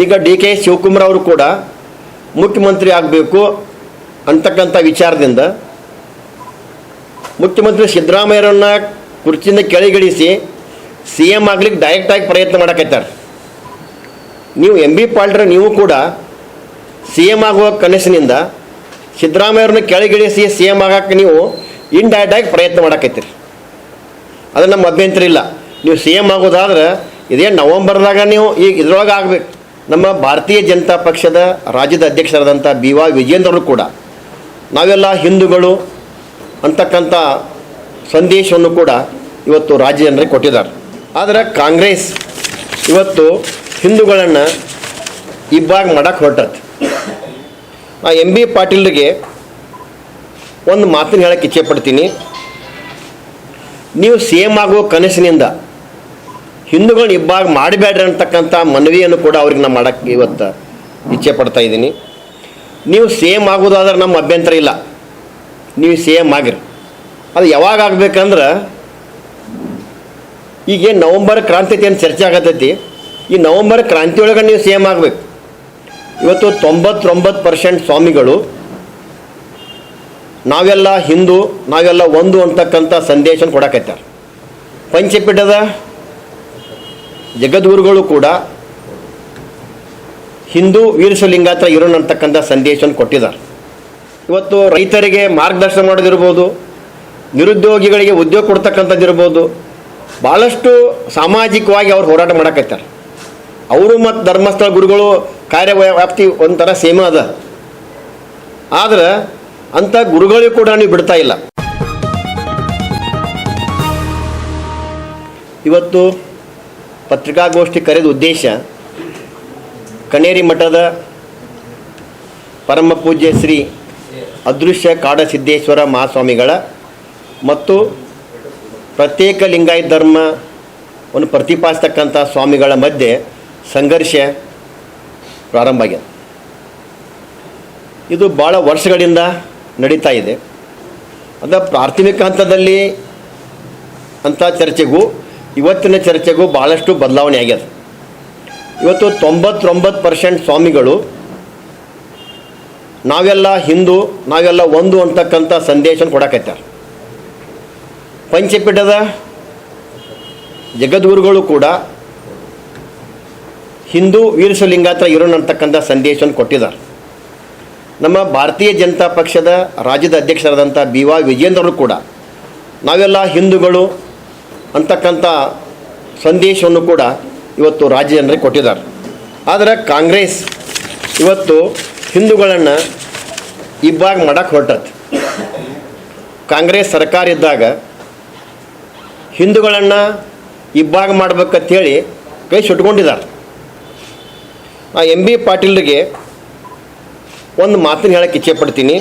ಈಗ D K Shivakumar ಅವರು ಕೂಡ ಮುಖ್ಯಮಂತ್ರಿ ಆಗಬೇಕು ಅಂತಕ್ಕಂಥ ವಿಚಾರದಿಂದ ಮುಖ್ಯಮಂತ್ರಿ ಸಿದ್ದರಾಮಯ್ಯರನ್ನ ಕುರ್ಚಿಯಿಂದ ಕೆಳಗಿಳಿಸಿ ಸಿ ಎಂ ಆಗ್ಲಿಕ್ಕೆ ಡೈರೆಕ್ಟಾಗಿ ಪ್ರಯತ್ನ ಮಾಡಕತ್ತಾರೆ. ನೀವು ಎಂ ಬಿ ಪಾಲ್ಟ್ರೆ ನೀವು ಕೂಡ ಸಿ ಎಂ ಆಗುವ ಕನಸಿನಿಂದ ಸಿದ್ದರಾಮಯ್ಯವ್ರನ್ನ ಕೆಳಗಿಳಿಸಿ ಸಿ ಎಂ ಆಗಕ್ಕೆ ನೀವು ಇಂಡೈರೆಕ್ಟಾಗಿ ಪ್ರಯತ್ನ ಮಾಡಕತ್ತೀರಿ. ಅದು ನಮ್ಮ ಅಭ್ಯಂತರ ಇಲ್ಲ. ನೀವು ಸಿ ಎಂ ಆಗೋದಾದ್ರೆ ಇದೇ ನವಂಬರ್ದಾಗ ನೀವು ಈಗ ಇದ್ರೊಳಗೆ ಆಗಬೇಕು. ನಮ್ಮ ಭಾರತೀಯ ಜನತಾ ಪಕ್ಷದ ರಾಜ್ಯದ ಅಧ್ಯಕ್ಷರಾದಂಥ ಬಿ ವಾ ವಿಜೇಂದ್ರರು ಕೂಡ ನಾವೆಲ್ಲ ಹಿಂದೂಗಳು ಅಂತಕ್ಕಂಥ ಸಂದೇಶವನ್ನು ಕೂಡ ಇವತ್ತು ರಾಜ್ಯ ಜನರಿಗೆ ಕೊಟ್ಟಿದ್ದಾರೆ. ಆದರೆ ಕಾಂಗ್ರೆಸ್ ಇವತ್ತು ಹಿಂದೂಗಳನ್ನು ಇಬ್ಬಾಗ ಮಾಡಕ್ಕೆ ಹೊರಟತ್ತೆ ಆ ಎಂ ಬಿ ಪಾಟೀಲ್ರಿಗೆ ಒಂದು ಮಾತನ್ನು ಹೇಳಕ್ಕೆ ಇಚ್ಛೆ ಪಡ್ತೀನಿ ನೀವು ಸೇಮ್ ಆಗುವ ಕನಸಿನಿಂದ ಹಿಂದೂಗಳನ್ನ ಇಬ್ಬಾಗ ಮಾಡಬೇಡ್ರಿ ಅಂತಕ್ಕಂಥ ಮನವಿಯನ್ನು ಕೂಡ ಅವ್ರಿಗೆ ನಾನು ಮಾಡೋಕ್ಕೆ ಇವತ್ತು ಇಚ್ಛೆ ಪಡ್ತಾ ಇದ್ದೀನಿ. ನೀವು ಸೇಮ್ ಆಗೋದಾದ್ರೆ ನಮ್ಮ ಅಭ್ಯಂತರ ಇಲ್ಲ. ನೀವು ಸೇಮ್ ಆಗಿರಿ. ಅದು ಯಾವಾಗ ಆಗ್ಬೇಕಂದ್ರೆ ಈಗೇನು ನವಂಬರ್ ಕ್ರಾಂತಿ ಏನು ಚರ್ಚೆ ಆಗತೈತಿ. ಈ ನವಂಬರ್ ಕ್ರಾಂತಿ ಒಳಗೆ ನೀವು ಸೇಮ್ ಆಗಬೇಕು. ಇವತ್ತು ತೊಂಬತ್ತೊಂಬತ್ತು ಪರ್ಸೆಂಟ್ ಸ್ವಾಮಿಗಳು ನಾವೆಲ್ಲ ಹಿಂದೂ, ನಾವೆಲ್ಲ ಒಂದು ಅಂತಕ್ಕಂಥ ಸಂದೇಶ ಕೊಡಕತ್ತಾರೆ ಪಂಚಪೀಠದ ಜಗದ್ಗುರುಗಳು ಕೂಡ ಹಿಂದೂ ವೀರಶಲಿಂಗಾತ್ರ ಇರೋಣ ಅಂತಕ್ಕಂಥ ಸಂದೇಶವನ್ನು ಕೊಟ್ಟಿದ್ದಾರೆ. ಇವತ್ತು ರೈತರಿಗೆ ಮಾರ್ಗದರ್ಶನ ಮಾಡೋದಿರ್ಬೋದು, ನಿರುದ್ಯೋಗಿಗಳಿಗೆ ಉದ್ಯೋಗ ಕೊಡ್ತಕ್ಕಂಥದ್ದಿರ್ಬೋದು ಭಾಳಷ್ಟು ಸಾಮಾಜಿಕವಾಗಿ ಅವ್ರು ಹೋರಾಟ ಮಾಡಕತ್ತಾರೆ. ಅವರು ಮತ್ತು ಧರ್ಮಸ್ಥಳ ಗುರುಗಳು ಕಾರ್ಯ ವ್ಯಾಪ್ತಿ ಒಂಥರ ಸೇಮ ಅದ. ಆದ್ರೆ ಅಂಥ ಗುರುಗಳಿಗೂ ಕೂಡ ನೀವು ಬಿಡ್ತಾ ಇಲ್ಲ. ಇವತ್ತು ಪತ್ರಿಕಾಗೋಷ್ಠಿ ಕರೆದ ಉದ್ದೇಶ ಕಣೇರಿ ಮಠದ ಪರಮ ಪೂಜ್ಯ ಶ್ರೀ ಅದೃಶ್ಯ ಕಾಡಸಿದ್ದೇಶ್ವರ ಮಹಾಸ್ವಾಮಿಗಳ ಮತ್ತು ಪ್ರತ್ಯೇಕ ಲಿಂಗಾಯತ ಧರ್ಮವನ್ನು ಪ್ರತಿಪಾದಿಸ್ತಕ್ಕಂಥ ಸ್ವಾಮಿಗಳ ಮಧ್ಯೆ ಸಂಘರ್ಷ ಪ್ರಾರಂಭ ಆಗಿದೆ ಇದು ಭಾಳ ವರ್ಷಗಳಿಂದ ನಡೀತಾ ಇದೆ. ಅದ ಪ್ರಾಥಮಿಕ ಹಂತದಲ್ಲಿ ಅಂಥ ಚರ್ಚೆಗೂ ಇವತ್ತಿನ ಚರ್ಚೆಗೂ ಭಾಳಷ್ಟು ಬದಲಾವಣೆ ಆಗ್ಯದ. ಇವತ್ತು ತೊಂಬತ್ತೊಂಬತ್ತು ಪರ್ಸೆಂಟ್ ಸ್ವಾಮಿಗಳು ನಾವೆಲ್ಲ ಹಿಂದೂ, ನಾವೆಲ್ಲ ಒಂದು ಅಂತಕ್ಕಂಥ ಸಂದೇಶ ಕೊಡಕತ್ತಾರ ಪಂಚಪೀಠದ ಜಗದ್ಗುರುಗಳು ಕೂಡ ಹಿಂದೂ ವೀರಶಲಿಂಗಾತ್ರ ಇರೋಣ ಅಂತಕ್ಕಂಥ ಸಂದೇಶವನ್ನು ಕೊಟ್ಟಿದ್ದಾರೆ ನಮ್ಮ ಭಾರತೀಯ ಜನತಾ ಪಕ್ಷದ ರಾಜ್ಯದ ಅಧ್ಯಕ್ಷರಾದಂಥ ಬಿ ವಾ ವಿಜೇಂದ್ರರು ಕೂಡ ನಾವೆಲ್ಲ ಹಿಂದೂಗಳು ಅಂತಕ್ಕಂಥ ಸಂದೇಶವನ್ನು ಕೂಡ ಇವತ್ತು ರಾಜ್ಯ ಜನರಿಗೆ ಕೊಟ್ಟಿದ್ದಾರೆ. ಆದರೆ ಕಾಂಗ್ರೆಸ್ ಇವತ್ತು ಹಿಂದೂಗಳನ್ನು ಇಬ್ಬಾಗ ಮಾಡಕ್ಕೆ ಹೊರಟತ್ತು ಕಾಂಗ್ರೆಸ್ ಸರ್ಕಾರ ಇದ್ದಾಗ ಹಿಂದೂಗಳನ್ನು ಇಬ್ಬಾಗ ಮಾಡ್ಬೇಕಂತೇಳಿ ಕೈ ಸುಟ್ಕೊಂಡಿದ್ದಾರೆ. ಆ ಎಂ ಬಿ ಪಾಟೀಲ್ರಿಗೆ ಒಂದು ಮಾತನ್ನು ಹೇಳಕ್ಕೆ ಇಚ್ಛೆ ಪಡ್ತೀನಿ.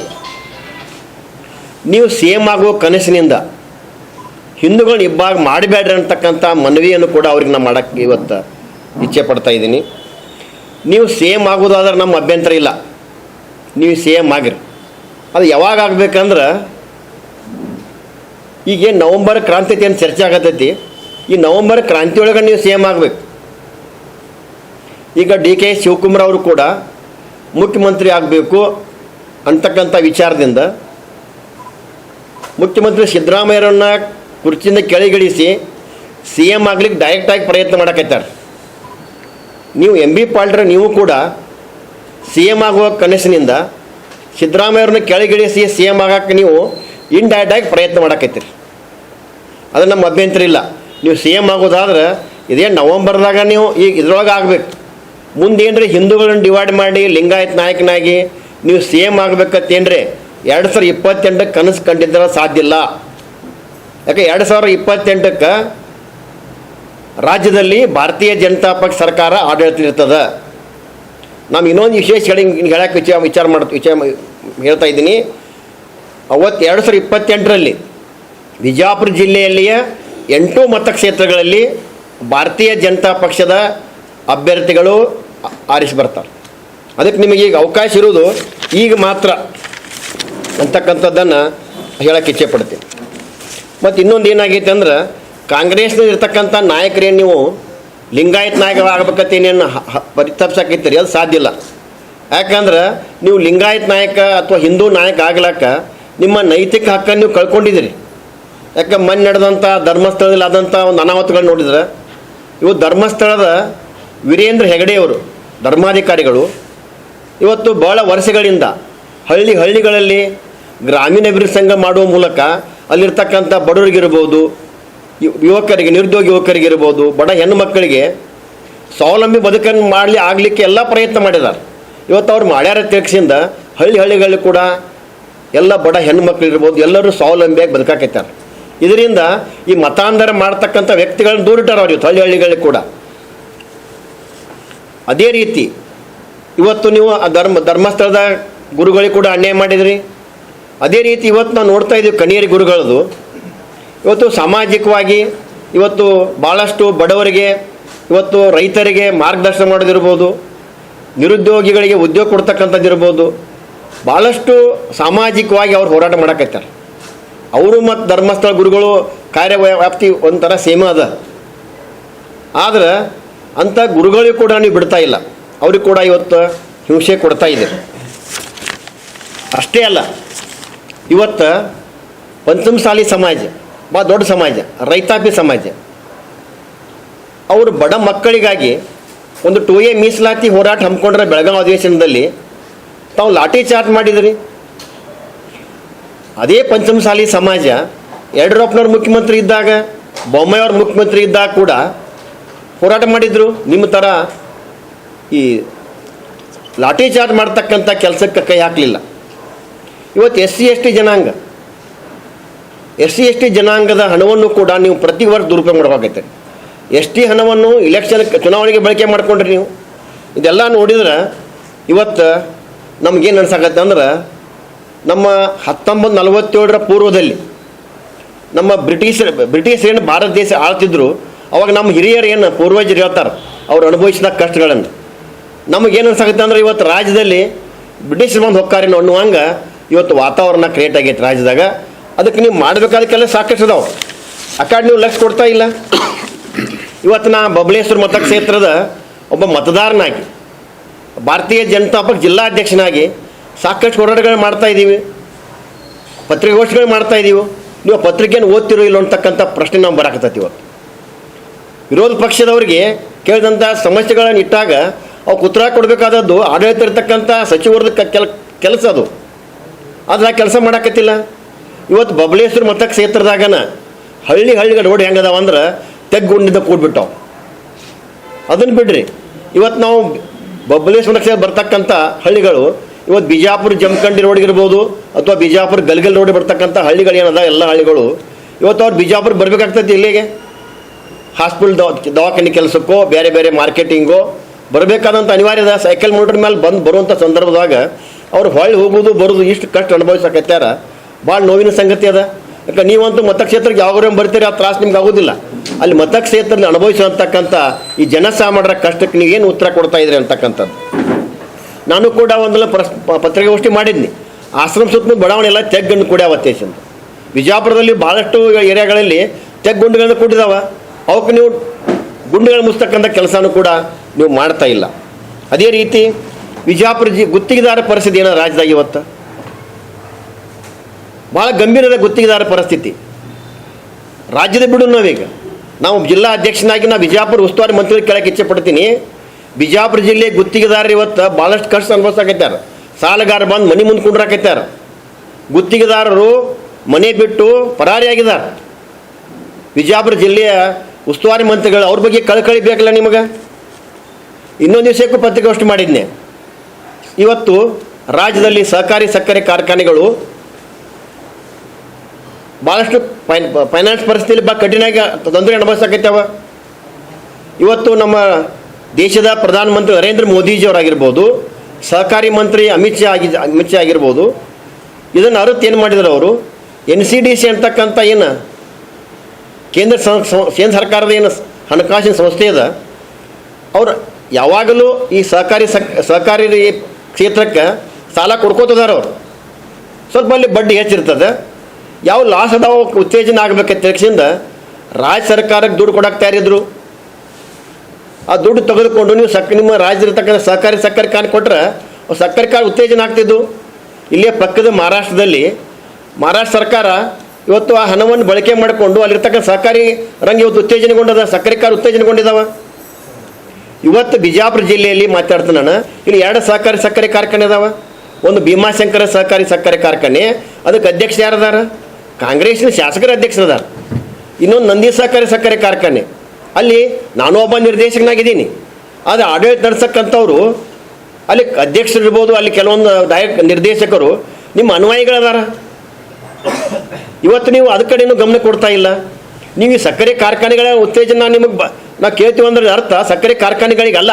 ನೀವು ಸೇಮ್ ಎಂ ಆಗುವ ಕನಸಿನಿಂದ ಹಿಂದೂಗಳನ್ನ ಇಬ್ಬಾಗ ಮಾಡಬೇಡ್ರಿ ಅಂತಕ್ಕಂಥ ಮನವಿಯನ್ನು ಕೂಡ ಅವ್ರಿಗೆ ನಾನು ಮಾಡೋಕ್ಕೆ ಇವತ್ತು ಇಚ್ಛೆ ಪಡ್ತಾ ಇದ್ದೀನಿ. ನೀವು ಸೇಮ್ ಆಗೋದಾದ್ರೆ ನಮ್ಮ ಅಭ್ಯಂತರ ಇಲ್ಲ. ನೀವು ಸೇಮ್ ಆಗಿರಿ. ಅದು ಯಾವಾಗ ಆಗ್ಬೇಕಂದ್ರೆ ಈಗೇನು ನವಂಬರ್ ಕ್ರಾಂತಿ ಏನು ಚರ್ಚೆ ಆಗತ್ತೈತಿ ಈ ನವಂಬರ್ ಕ್ರಾಂತಿ ಒಳಗೆ ನೀವು ಸೇಮ್ ಆಗಬೇಕು. ಈಗ ಡಿ ಕೆ ಶಿವಕುಮಾರ್ ಅವರು ಕೂಡ ಮುಖ್ಯಮಂತ್ರಿ ಆಗಬೇಕು ಅಂತಕ್ಕಂಥ ವಿಚಾರದಿಂದ ಮುಖ್ಯಮಂತ್ರಿ ಸಿದ್ದರಾಮಯ್ಯರನ್ನ ಕುರ್ಚಿಯಿಂದ ಕೆಳಗಿಳಿಸಿ ಸಿ ಎಂ ಆಗ್ಲಿಕ್ಕೆ ಡೈರೆಕ್ಟಾಗಿ ಪ್ರಯತ್ನ ಮಾಡಕೈತಾರೆ. ನೀವು ಎಂ ಬಿ ಪಾಲ್ಟ್ರೆ ನೀವು ಕೂಡ ಸಿ ಎಂ ಆಗುವ ಕನಸಿನಿಂದ ಸಿದ್ದರಾಮಯ್ಯವ್ರನ್ನ ಕೆಳಗಿಳಿಸಿ ಸಿ ಎಂ ಆಗಕ್ಕೆ ನೀವು ಇಂಡೈರೆಕ್ಟಾಗಿ ಪ್ರಯತ್ನ ಮಾಡಕತ್ತೀರಿ ಅದು ನಮ್ಮ ಅಭ್ಯಂತರ ಇಲ್ಲ. ನೀವು ಸಿ ಎಂ ಆಗೋದಾದ್ರೆ ಇದೇ ನವಂಬರ್ದಾಗ ನೀವು ಈಗ ಇದ್ರೊಳಗೆ ಆಗಬೇಕು. ಮುಂದೇನ್ರಿ ಹಿಂದೂಗಳನ್ನು ಡಿವೈಡ್ ಮಾಡಿ ಲಿಂಗಾಯತ್ ನಾಯಕನಾಗಿ ನೀವು ಸಿ ಎಂ ಆಗ್ಬೇಕತ್ತೇನ್ರಿ ಎರಡು ಸಾವಿರದ ಇಪ್ಪತ್ತೆಂಟಕ್ಕೆ ಕನಸು ಕಂಡಿದ್ದರ ಸಾಧ್ಯ ಇಲ್ಲ. ಯಾಕೆ ಎರಡು ಸಾವಿರ ಇಪ್ಪತ್ತೆಂಟಕ್ಕೆ ರಾಜ್ಯದಲ್ಲಿ ಭಾರತೀಯ ಜನತಾ ಪಕ್ಷ ಸರ್ಕಾರ ಆಡಳಿತ ಇರ್ತದೆ ನಾವು ಇನ್ನೊಂದು ವಿಶೇಷ ಹೇಳಿ ಹೇಳಕ್ಕೆ ವಿಚಾರ ವಿಚಾರ ಮಾಡ, ವಿಚಾರ ಹೇಳ್ತಾ ಇದ್ದೀನಿ. ಅವತ್ತು ಎರಡು ಸಾವಿರ ಇಪ್ಪತ್ತೆಂಟರಲ್ಲಿ ಬಿಜಾಪುರ ಜಿಲ್ಲೆಯಲ್ಲಿಯ ಎಂಟು ಮತಕ್ಷೇತ್ರಗಳಲ್ಲಿ ಭಾರತೀಯ ಜನತಾ ಪಕ್ಷದ ಅಭ್ಯರ್ಥಿಗಳು ಆರಿಸಿ ಬರ್ತಾರೆ. ಅದಕ್ಕೆ ನಿಮಗೆ ಈಗ ಅವಕಾಶ ಇರುವುದು ಈಗ ಮಾತ್ರ ಅಂತಕ್ಕಂಥದ್ದನ್ನು ಹೇಳಕ್ಕೆ ಇಚ್ಛೆ ಪಡ್ತೀನಿ. ಮತ್ತು ಇನ್ನೊಂದು ಏನಾಗೈತೆ ಅಂದ್ರೆ ಕಾಂಗ್ರೆಸ್ನಲ್ಲಿ ಇರ್ತಕ್ಕಂಥ ನಾಯಕರೇನು ನೀವು ಲಿಂಗಾಯತ್ ನಾಯಕ ಆಗ್ಬೇಕಂತ ಏನೇನು ಪರಿತಪ್ಸಕೈತಿರಿ ಅದು ಸಾಧ್ಯ ಇಲ್ಲ. ಯಾಕಂದ್ರೆ ನೀವು ಲಿಂಗಾಯತ್ ನಾಯಕ ಅಥವಾ ಹಿಂದೂ ನಾಯಕ ಆಗ್ಲಕ್ಕ ನಿಮ್ಮ ನೈತಿಕ ಹಕ್ಕನ್ನು ನೀವು ಕಳ್ಕೊಂಡಿದ್ದೀರಿ. ಯಾಕೆ ಮೊನ್ನೆ ನಡೆದಂಥ ಧರ್ಮಸ್ಥಳದಲ್ಲಿ ಆದಂಥ ಒಂದು ಅನಾಹುತಗಳು ನೋಡಿದ್ರೆ? ಇವು ಧರ್ಮಸ್ಥಳದ ವೀರೇಂದ್ರ ಹೆಗಡೆಯವರು, ಧರ್ಮಾಧಿಕಾರಿಗಳು. ಇವತ್ತು ಭಾಳ ವರ್ಷಗಳಿಂದ ಹಳ್ಳಿ ಹಳ್ಳಿಗಳಲ್ಲಿ ಗ್ರಾಮೀಣ ಅಭಿವೃದ್ಧಿ ಸಂಘ ಮಾಡುವ ಮೂಲಕ ಅಲ್ಲಿರ್ತಕ್ಕಂಥ ಬಡವರಿಗಿರ್ಬೋದು ಯುವಕರಿಗೆ, ನಿರುದ್ಯೋಗ ಯುವಕರಿಗಿರ್ಬೋದು, ಬಡ ಹೆಣ್ಣು ಮಕ್ಕಳಿಗೆ ಸ್ವಾವಲಂಬಿ ಬದುಕನ್ನು ಮಾಡಲಿ, ಆಗಲಿಕ್ಕೆ ಎಲ್ಲ ಪ್ರಯತ್ನ ಮಾಡಿದ್ದಾರೆ ಇವತ್ತು ಅವ್ರು ಮಾಡ್ಯಾರ ತಿಳ್ಸಿಂದ ಹಳ್ಳಿ ಹಳ್ಳಿಗಳಲ್ಲಿ ಕೂಡ ಎಲ್ಲ ಬಡ ಹೆಣ್ಣು ಮಕ್ಕಳಿರ್ಬೋದು, ಎಲ್ಲರೂ ಸ್ವಾವಲಂಬಿಯಾಗಿ ಬದುಕಾಕೈತಾರೆ. ಇದರಿಂದ ಈ ಮತಾಂತರ ಮಾಡ್ತಕ್ಕಂಥ ವ್ಯಕ್ತಿಗಳನ್ನ ದೂರಿಟ್ಟಾರ ಅವ್ರು ಇವತ್ತು ಹಳ್ಳಿ ಹಳ್ಳಿಗಳಲ್ಲಿ ಕೂಡ. ಅದೇ ರೀತಿ ಇವತ್ತು ನೀವು ಆ ಧರ್ಮ, ಧರ್ಮಸ್ಥಳದ ಗುರುಗಳಿಗೆ ಕೂಡ ಅನ್ಯಾಯ ಮಾಡಿದ್ರಿ. ಅದೇ ರೀತಿ ಇವತ್ತು ನಾವು ನೋಡ್ತಾ ಇದ್ದೀವಿ ಕಣಿಯರಿ ಗುರುಗಳದು ಇವತ್ತು ಸಾಮಾಜಿಕವಾಗಿ ಇವತ್ತು ಭಾಳಷ್ಟು ಬಡವರಿಗೆ, ಇವತ್ತು ರೈತರಿಗೆ ಮಾರ್ಗದರ್ಶನ ಮಾಡೋದಿರ್ಬೋದು, ನಿರುದ್ಯೋಗಿಗಳಿಗೆ ಉದ್ಯೋಗ ಕೊಡ್ತಕ್ಕಂಥದ್ದು ಇರ್ಬೋದು. ಭಾಳಷ್ಟು ಸಾಮಾಜಿಕವಾಗಿ ಅವ್ರು ಹೋರಾಟ ಮಾಡಕತ್ತಾರೆ. ಅವರು ಮತ್ತು ಧರ್ಮಸ್ಥಳ ಗುರುಗಳು ಕಾರ್ಯ ವ್ಯಾಪ್ತಿ ಒಂಥರ ಸೇಮ ಅದ. ಆದ್ರೆ ಅಂಥ ಗುರುಗಳಿಗೂ ಕೂಡ ನೀವು ಬಿಡ್ತಾ ಇಲ್ಲ. ಅವ್ರಿಗೆ ಕೂಡ ಇವತ್ತು ಹಿಂಸೆ ಕೊಡ್ತಾ ಇದೆ. ಅಷ್ಟೇ ಅಲ್ಲ. ಇವತ್ತು ಪಂಚಮಸಾಲಿ ಸಮಾಜ ಭಾಳ ದೊಡ್ಡ ಸಮಾಜ, ರೈತಾಪಿ ಸಮಾಜ. ಅವರು ಬಡ ಮಕ್ಕಳಿಗಾಗಿ ಒಂದು ಟೂ ಎ ಮೀಸಲಾತಿ ಹೋರಾಟ ಹಮ್ಮಿಕೊಂಡ್ರೆ ಬೆಳಗಾವಿ ಅಧಿವೇಶನದಲ್ಲಿ ತಾವು ಲಾಠಿ ಚಾರ್ಜ್ ಮಾಡಿದ್ರಿ. ಅದೇ ಪಂಚಮಸಾಲಿ ಸಮಾಜ, ಯಡಿಯೂರಪ್ಪನವ್ರ ಮುಖ್ಯಮಂತ್ರಿ ಇದ್ದಾಗ, ಬೊಮ್ಮಾಯಿಯವ್ರ ಮುಖ್ಯಮಂತ್ರಿ ಇದ್ದಾಗ ಕೂಡ ಹೋರಾಟ ಮಾಡಿದ್ರು. ನಿಮ್ಮ ಥರ ಈ ಲಾಠಿ ಚಾರ್ಜ್ ಮಾಡ್ತಕ್ಕಂಥ ಕೆಲಸಕ್ಕೆ ಕೈ ಹಾಕಲಿಲ್ಲ. ಇವತ್ತು ಎಸ್ ಸಿ ಎಸ್ ಟಿ ಜನಾಂಗ. ಎಸ್ ಸಿ ಎಸ್ ಟಿ ಜನಾಂಗದ ಹಣವನ್ನು ಕೂಡ ನೀವು ಪ್ರತಿ ವರ್ಷ ದುರುಪಯೋಗ ಮಾಡಬೇಕಾಗೈತೆ ಎಸ್ ಟಿ ಹಣವನ್ನು ಇಲೆಕ್ಷನ್ ಚುನಾವಣೆಗೆ ಬಳಕೆ ಮಾಡ್ಕೊಂಡ್ರಿ ನೀವು. ಇದೆಲ್ಲ ನೋಡಿದ್ರೆ ಇವತ್ತು ನಮಗೇನು ಅನ್ಸಾಕತ್ತೆ ಅಂದ್ರೆ ನಮ್ಮ ಹತ್ತೊಂಬತ್ತು ನಲವತ್ತೇಳರ ಪೂರ್ವದಲ್ಲಿ ನಮ್ಮ ಬ್ರಿಟಿಷ್ ಬ್ರಿಟಿಷ್ ಏನು ಭಾರತ ದೇಶ ಆಳ್ತಿದ್ರು, ಅವಾಗ ನಮ್ಮ ಹಿರಿಯರು ಏನು ಪೂರ್ವಜರು ಹೇಳ್ತಾರೆ, ಅವ್ರು ಅನುಭವಿಸಿದ ಕಷ್ಟಗಳನ್ನು. ನಮಗೇನು ಅನ್ಸಾಕತ್ತೆ ಅಂದ್ರೆ ಇವತ್ತು ರಾಜ್ಯದಲ್ಲಿ ಬ್ರಿಟಿಷ್ ಬಂದು ಹೊಕ್ಕಾರೇನೋ ಅನ್ನುವಂಗೆ ಇವತ್ತು ವಾತಾವರಣ ಕ್ರಿಯೇಟ್ ಆಗೈತೆ ರಾಜ್ಯದಾಗ. ಅದಕ್ಕೆ ನೀವು ಮಾಡಬೇಕಾದ ಕೆಲಸ ಸಾಕಷ್ಟು ಅದಾವೆ. ಆ ಕಡೆ ನೀವು ಲಕ್ಷ ಕೊಡ್ತಾ ಇಲ್ಲ. ಇವತ್ತು ನಾ ಬಬಲೇಶ್ವರ ಮತಕ್ಷೇತ್ರದ ಒಬ್ಬ ಮತದಾರನಾಗಿ, ಭಾರತೀಯ ಜನತಾ ಪಕ್ಷ ಜಿಲ್ಲಾಧ್ಯಕ್ಷನಾಗಿ ಸಾಕಷ್ಟು ಹೋರಾಟಗಳು ಮಾಡ್ತಾ ಇದ್ದೀವಿ. ಪತ್ರಿಕಾಗೋಷ್ಠಿಗಳು ಮಾಡ್ತಾ ಇದ್ದೀವಿ. ನೀವು ಪತ್ರಿಕೆಯನ್ನು ಓದ್ತಿರೋ ಇಲ್ಲ ಅಂತಕ್ಕಂಥ ಪ್ರಶ್ನೆ ನಾವು ಬರಾಕತ್ತೈತಿ ಇವತ್ತು. ವಿರೋಧ ಪಕ್ಷದವರಿಗೆ ಕೇಳಿದಂಥ ಸಮಸ್ಯೆಗಳನ್ನು ಇಟ್ಟಾಗ ಅವಕ್ಕೆ ಉತ್ತರ ಕೊಡಬೇಕಾದದ್ದು ಆಡಳಿತ ಇರತಕ್ಕಂಥ ಸಚಿವರದ ಕೆಲ ಕೆಲಸ ಅದು. ಆದ್ರೆ ಆ ಕೆಲಸ ಮಾಡಾಕತ್ತಿಲ್ಲ. ಇವತ್ತು ಬಬಲೇಶ್ವರ ಮತಕ್ಷೇತ್ರದಾಗನ ಹಳ್ಳಿ ಹಳ್ಳಿಗಳ ರೋಡ್ ಹೆಂಗದಾವ ಅಂದ್ರೆ ತೆಗ್ಗುಂಡಿದ್ದ ಕೂಡ್ಬಿಟ್ಟವು. ಅದನ್ನು ಬಿಡ್ರಿ. ಇವತ್ತು ನಾವು ಬಬಲೇಶ್ವರ ಕ್ಷೇತ್ರ ಬರ್ತಕ್ಕಂಥ ಹಳ್ಳಿಗಳು ಇವತ್ತು ಬಿಜಾಪುರ ಜಮಖಂಡಿ ರೋಡ್ ಇರ್ಬೋದು ಅಥವಾ ಬಿಜಾಪುರ ಗಲ್ಗಲ್ ರೋಡ್ ಬರ್ತಕ್ಕಂಥ ಹಳ್ಳಿಗಳು ಏನದ ಎಲ್ಲ ಹಳ್ಳಿಗಳು, ಇವತ್ತು ಅವ್ರು ಬಿಜಾಪುರ ಬರಬೇಕಾಗ್ತೈತಿ ಇಲ್ಲಿಗೆ. ಹಾಸ್ಪಿಟಲ್ ದವಾ, ದವಾಖಾನೆ ಕೆಲಸಕ್ಕೋ ಬೇರೆ ಬೇರೆ ಮಾರ್ಕೆಟಿಂಗೋ ಬರಬೇಕಾದಂಥ ಅನಿವಾರ್ಯದ ಸೈಕಲ್ ಮೋಟರ್ ಮೇಲೆ ಬಂದು ಬರುವಂಥ ಸಂದರ್ಭದಾಗ ಅವ್ರು ಹೊಳ್ಳಿ ಹೋಗೋದು ಬರೋದು ಇಷ್ಟು ಕಷ್ಟ ಅನುಭವಿಸಕತ್ಯಾರ ಭಾಳ ನೋವಿನ ಸಂಗತಿ ಅದ. ಯಾಕೆ ನೀವಂತೂ ಮತಕ್ಷೇತ್ರಕ್ಕೆ ಯಾವಾಗ ಬರ್ತೀರಿ, ಆ ತ್ರಾಸು ನಿಮ್ಗೆ ಆಗೋದಿಲ್ಲ. ಅಲ್ಲಿ ಮತಕ್ಷೇತ್ರದಲ್ಲಿ ಅನುಭವಿಸುವಂತಕ್ಕಂಥ ಈ ಜನಸಾಮಾನ್ಯರ ಕಷ್ಟಕ್ಕೆ ನೀವು ಏನು ಉತ್ತರ ಕೊಡ್ತಾ ಇದ್ರಿ ಅಂತಕ್ಕಂಥದ್ದು. ನಾನು ಕೂಡ ಒಂದಲ್ಲ ಪ್ರಸ್ ಪತ್ರಿಕಾಗೋಷ್ಠಿ ಮಾಡಿದ್ನಿ. ಆಶ್ರಮ ಸುತ್ತಮುತ್ತ ಬಡಾವಣೆ ಎಲ್ಲ ತೆಗ್ಗನ್ನು ಕೂಡ ಅವತ್ತೇಶನ್ ವಿಜಾಪುರದಲ್ಲಿ ಭಾಳಷ್ಟು ಏರಿಯಾಗಳಲ್ಲಿ ತೆಗ್ಗುಂಡುಗಳನ್ನು ಕೂಡಿದಾವೆ. ಅವಕ್ಕೆ ನೀವು ಗುಂಡುಗಳನ್ನು ಮುಸ್ತಕ್ಕಂಥ ಕೆಲಸನೂ ಕೂಡ ನೀವು ಮಾಡ್ತಾ ಇಲ್ಲ. ಅದೇ ರೀತಿ ವಿಜಾಪುರ ಜಿ, ಗುತ್ತಿಗೆದಾರ ಪರಿಸ್ಥಿತಿ ಏನೋ ರಾಜ್ಯದಾಗ ಇವತ್ತು? ಭಾಳ ಗಂಭೀರದ ಗುತ್ತಿಗೆದಾರ ಪರಿಸ್ಥಿತಿ. ರಾಜ್ಯದ ಬಿಡು ನಾವೀಗ. ನಾವು ಜಿಲ್ಲಾ ಅಧ್ಯಕ್ಷನಾಗಿ ನಾವು ವಿಜಾಪುರ ಉಸ್ತುವಾರಿ ಮಂತ್ರಿ ಕೇಳಕ್ಕೆ ಇಚ್ಛೆ ಪಡ್ತೀನಿ ಬಿಜಾಪುರ ಜಿಲ್ಲೆ ಗುತ್ತಿಗೆದಾರರು ಇವತ್ತು ಭಾಳಷ್ಟು ಕಷ್ಟ ಅನುಭವಿಸಾಕೈತಾರ ಸಾಲಗಾರ ಬಂದು ಮನೆ ಮುಂದೆ ಕುಂಡ್ರಾಕೈತಾರ ಗುತ್ತಿಗೆದಾರರು ಮನೆ ಬಿಟ್ಟು ಪರಾರಿಯಾಗಿದ್ದಾರೆ ಬಿಜಾಪುರ ಜಿಲ್ಲೆಯ ಉಸ್ತುವಾರಿ ಮಂತ್ರಿಗಳು ಅವ್ರ ಬಗ್ಗೆ ಕಳ್ಕಳಿ ಬೇಕಲ್ಲ ನಿಮಗೆ? ಇನ್ನೊಂದು ದಿವಸಕ್ಕೂ ಪತ್ರಿಕಾಗೋಷ್ಠಿ ಮಾಡಿದ್ನೆ. ಇವತ್ತು ರಾಜ್ಯದಲ್ಲಿ ಸಹಕಾರಿ ಸಕ್ಕರೆ ಕಾರ್ಖಾನೆಗಳು ಭಾಳಷ್ಟು ಫೈನ್, ಫೈನಾನ್ಸ್ ಪರಿಸ್ಥಿತಿಯಲ್ಲಿ ಭಾಳ ಕಠಿಣಾಗಿ ತೊಂದರೆ ಅನುಭವಿಸಕೈತವ ಇವತ್ತು ನಮ್ಮ ದೇಶದ ಪ್ರಧಾನಮಂತ್ರಿ ನರೇಂದ್ರ ಮೋದಿಜಿಯವರಾಗಿರ್ಬೋದು ಸಹಕಾರಿ ಮಂತ್ರಿ ಅಮಿತ್ ಶಾ ಆಗಿ ಅಮಿತ್ ಶಾ ಆಗಿರ್ಬೋದು, ಇದನ್ನು ಅರಿತು ಏನು ಮಾಡಿದ್ರು ಅವರು? ಎನ್ ಸಿ ಡಿ ಸಿ ಅಂತಕ್ಕಂಥ ಏನು ಕೇಂದ್ರ ಕೇಂದ್ರ ಸರ್ಕಾರದ ಏನು ಹಣಕಾಸಿನ ಸಂಸ್ಥೆ ಅದ? ಅವ್ರು ಯಾವಾಗಲೂ ಈ ಸಹಕಾರಿ ಸಹಕಾರಿ ಕ್ಷೇತ್ರಕ್ಕೆ ಸಾಲ ಕೊಡ್ಕೋತದಾರ ಅವರು. ಸ್ವಲ್ಪ ಅಲ್ಲಿ ಬಡ್ಡಿ ಹೆಚ್ಚಿರ್ತದೆ. ಯಾವ ಲಾಸ್ ಅದಾವ ಉತ್ತೇಜನ ಆಗಬೇಕು ತಕ್ಷಣದ ರಾಜ್ಯ ಸರ್ಕಾರಕ್ಕೆ ದುಡ್ಡು ಕೊಡಕ್ಕೆ ತಯಾರಿದ್ರು. ಆ ದುಡ್ಡು ತೆಗೆದುಕೊಂಡು ನೀವು ಸಕ್, ನಿಮ್ಮ ರಾಜ್ಯದಲ್ಲಿರ್ತಕ್ಕಂಥ ಸಹಕಾರಿ ಸಕ್ಕರೆ ಕಾರ್ಡ್ ಕೊಟ್ಟರೆ ಸಕ್ಕರೆ ಕಾರ್ಡ್ ಉತ್ತೇಜನ ಆಗ್ತಿದ್ದು ಇಲ್ಲೇ ಪಕ್ಕದ ಮಹಾರಾಷ್ಟ್ರದಲ್ಲಿ ಮಹಾರಾಷ್ಟ್ರ ಸರ್ಕಾರ ಇವತ್ತು ಆ ಹಣವನ್ನು ಬಳಕೆ ಮಾಡಿಕೊಂಡು ಅಲ್ಲಿರ್ತಕ್ಕಂಥ ಸಹಕಾರಿ ರಂಗ ಇವತ್ತು ಉತ್ತೇಜನಗೊಂಡದ, ಸಕ್ಕರೆ ಕಾರ್ಡ್ ಉತ್ತೇಜನಗೊಂಡಿದ್ದಾವ ಇವತ್ತು ಬಿಜಾಪುರ ಜಿಲ್ಲೆಯಲ್ಲಿ ಮಾತಾಡ್ತೀನಿ ನಾನು. ಇಲ್ಲಿ ಎರಡು ಸಹಕಾರಿ ಸಕ್ಕರೆ ಕಾರ್ಖಾನೆ ಅದಾವ. ಒಂದು ಭೀಮಾಶಂಕರ ಸಹಕಾರಿ ಸಕ್ಕರೆ ಕಾರ್ಖಾನೆ, ಅದಕ್ಕೆ ಅಧ್ಯಕ್ಷ ಯಾರದಾರ? ಕಾಂಗ್ರೆಸ್ನ ಶಾಸಕರ ಅಧ್ಯಕ್ಷರದಾರ. ಇನ್ನೊಂದು ನಂದಿ ಸಹಕಾರಿ ಸಕ್ಕರೆ ಕಾರ್ಖಾನೆ. ಅಲ್ಲಿ ನಾನು ಒಬ್ಬ ನಿರ್ದೇಶಕನಾಗಿದ್ದೀನಿ. ಆದರೆ ಆಡಳಿತ ನಡೆಸಕ್ಕಂಥವ್ರು, ಅಲ್ಲಿ ಅಧ್ಯಕ್ಷರು ಇರ್ಬೋದು ಅಲ್ಲಿ ಕೆಲವೊಂದು ದಾಯಕ ನಿರ್ದೇಶಕರು ನಿಮ್ಮ ಅನುಯಾಯಿಗಳದಾರ. ಇವತ್ತು ನೀವು ಅದ ಕಡೆನೂ ಗಮನ ಕೊಡ್ತಾ ಇಲ್ಲ. ನೀವು ಈ ಸಕ್ಕರೆ ಕಾರ್ಖಾನೆಗಳ ಉತ್ತೇಜನ ನಿಮಗೆ ಬ ನಾವು ಕೇಳ್ತೀವಿ ಅಂದ್ರೆ ಅರ್ಥ ಸಕ್ಕರೆ ಕಾರ್ಖಾನೆಗಳಿಗಲ್ಲ.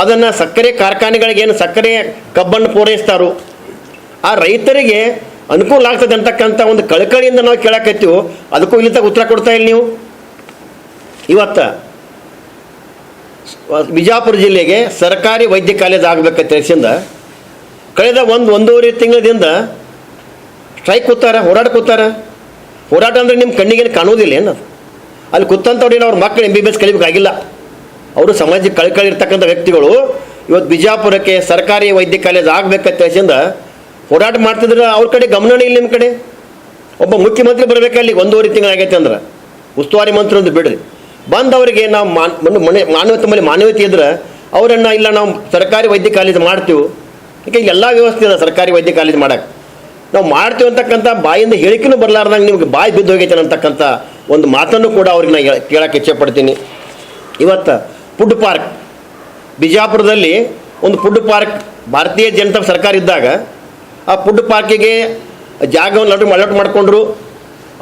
ಅದನ್ನು ಸಕ್ಕರೆ ಕಾರ್ಖಾನೆಗಳಿಗೆ ಏನು ಸಕ್ಕರೆ ಕಬ್ಬನ್ನು ಪೂರೈಸ್ತಾರೋ, ಆ ರೈತರಿಗೆ ಅನುಕೂಲ ಆಗ್ತದೆ ಅಂತಕ್ಕಂಥ ಒಂದು ಕಳಕಳಿಯಿಂದ ನಾವು ಕೇಳಕತ್ತೀವೋ, ಅದಕ್ಕೂ ಇಲ್ಲಿ ತಗ ಉತ್ತರ ಕೊಡ್ತಾ ಇಲ್ಲ ನೀವು. ಇವತ್ತು ಬಿಜಾಪುರ ಜಿಲ್ಲೆಗೆ ಸರ್ಕಾರಿ ವೈದ್ಯ ಕಾಲೇಜ್ ಆಗಬೇಕಂತ ತಿಳಿಸಿಂದ, ಕಳೆದ ಒಂದು ಒಂದೂವರೆ ತಿಂಗಳದಿಂದ ಸ್ಟ್ರೈಕ್ ಕೂತಾರ, ಹೋರಾಟ ಕೂತಾರ. ಹೋರಾಟ ಅಂದ್ರೆ ನಿಮ್ಮ ಕಣ್ಣಿಗೆ ಕಾಣುವುದಿಲ್ಲ ಏನು ಅಲ್ಲಿ ಕೂತಂಥವ್ರೇನು ಅವ್ರ ಮಕ್ಕಳು ಎಂ ಬಿ ಬಿ ಎಸ್ ಕಲಿಬೇಕಾಗಿಲ್ಲ. ಅವರು ಸಮಾಜಕ್ಕೆ ಕಳ್ಕಳಿರ್ತಕ್ಕಂಥ ವ್ಯಕ್ತಿಗಳು ಇವತ್ತು ಬಿಜಾಪುರಕ್ಕೆ ಸರ್ಕಾರಿ ವೈದ್ಯ ಕಾಲೇಜ್ ಆಗಬೇಕಂತ ತಿಳಿಸಿಂದ ಹೋರಾಟ ಮಾಡ್ತಿದ್ರೆ ಅವ್ರ ಕಡೆ ಗಮನನೇ ಇಲ್ಲ ನಿಮ್ಮ ಕಡೆ. ಒಬ್ಬ ಮುಖ್ಯಮಂತ್ರಿ ಬರಬೇಕಲ್ಲಿ ಒಂದೂವರೆ ತಿಂಗಳಾಗೈತೆ ಅಂದ್ರೆ. ಉಸ್ತುವಾರಿ ಮಂತ್ರಿ ಒಂದು ಬಿಡ್ರಿ. ಬಂದವರಿಗೆ ನಾವು ಮಾನ್ ಮನೆ ಮಾನವತೆ ಮೇಲೆ ಮಾನವೀಯತೆ ಇದ್ರೆ ಅವರನ್ನು ಇಲ್ಲ ನಾವು ಸರ್ಕಾರಿ ವೈದ್ಯ ಕಾಲೇಜ್ ಮಾಡ್ತೀವಿ. ಈಗ ಎಲ್ಲ ವ್ಯವಸ್ಥೆ ಇದೆ ಸರ್ಕಾರಿ ವೈದ್ಯ ಕಾಲೇಜ್ ಮಾಡಕ್ಕೆ. ನಾವು ಮಾಡ್ತೀವಿ ಅಂತಕ್ಕಂಥ ಬಾಯಿಂದ ಹೇಳಿಕೆನೂ ಬರಲಾರ್ದಂಗೆ ನಿಮ್ಗೆ ಬಾಯಿ ಬಿದ್ದು ಹೋಗೈತೆ ಅಂತಕ್ಕಂಥ ಒಂದು ಮಾತನ್ನು ಕೂಡ ಅವ್ರಿಗೆ ನಾನು ಕೇಳಕ್ಕೆ ಇಚ್ಛೆಪಡ್ತೀನಿ. ಇವತ್ತು ಫುಡ್ ಪಾರ್ಕ್. ಬಿಜಾಪುರದಲ್ಲಿ ಒಂದು ಫುಡ್ ಪಾರ್ಕ್ ಭಾರತೀಯ ಜನತಾ ಸರ್ಕಾರ ಇದ್ದಾಗ ಆ ಫುಡ್ ಪಾರ್ಕಿಗೆ ಜಾಗವನ್ನು ಅಲಾಟ್ ಅಲಾಟ್ ಮಾಡಿಕೊಂಡ್ರು.